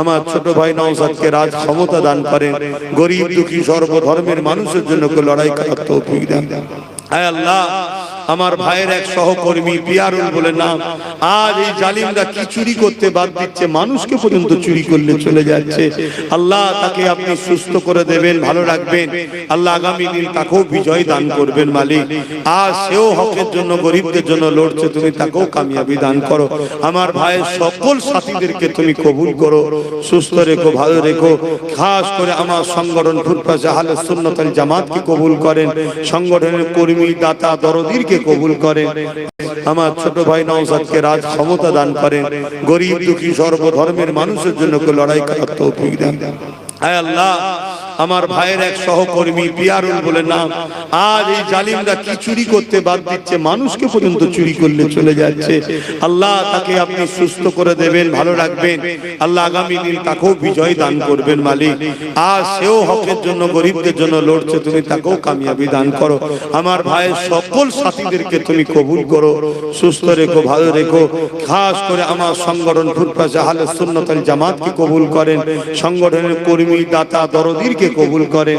আমার ছোট ভাই নওসাদকে রাজ ক্ষমতা দান করেন, গরিব দুঃখী সর্বধর্মের মানুষের জন্য লড়াই করার তৌফিক দেন। আয় আল্লাহ আমার ভাইয়ের এক সহকর্মী পিয়ারুল বলে নাম আজ এই জালিমরা কি চুরি করতে বাদ দিচ্ছে? মানুষকে পর্যন্ত চুরি করলে চলে যাচ্ছে। আল্লাহ তাকে আপনি সুস্থ করে দেবেন, ভালো রাখবেন। আল্লাহ আগামী দিন তাকেও বিজয় দান করবেন, মালিক। আর সেও হকের জন্য, গরিবদের জন্য লড়ছে, তুমি তাকেও কামিয়াবি দান করো। আমার ভাইয়ের সকল সাথীদেরকে তুমি কবুল করো, সুস্থ রেখো, ভালো রেখো। খাস করে আমার সংগঠন ফুটপাশে হালে সুন্নতাল জামাতকে কবুল করেন। সংগঠনের কর্মী, দাতা, দরদিরকে কবুল করেন। আমার ছোট ভাই নওসাদকে রাজ ক্ষমতা দান করেন। গরিব দুঃখী সর্বধর্মের মানুষের জন্য লড়াই করার তৌফিক দেন। আয় আল্লাহ আমার ভাইয়ের এক সহকর্মী পিয়ারুল বলে নাম আজ এই জালিমরা কি চুরি করতে বাদ দিচ্ছে? মানুষকে পর্যন্ত চুরি করলে চলে যাচ্ছে। আল্লাহ তাকে আপনি সুস্থ করে দেবেন, ভালো রাখবেন। আল্লাহ আগামী দিন তাকেও বিজয় দান করবেন, মালিক। আর সেও হকের জন্য, গরিবদের জন্য লড়ছে, তুমি তাকেও কামিয়াবি দান করো। আমার ভাইয়ের সকল সাথীদেরকে তুমি কবুল করো, সুস্থ রেখো, ভালো রেখো। খাস করে আমার সংগঠন ফুটপাশে হালে সুন্নতাল জামাতকে কবুল করেন। সংগঠনের কর্মী, দাতা, দরদিরকে কবুল করেন।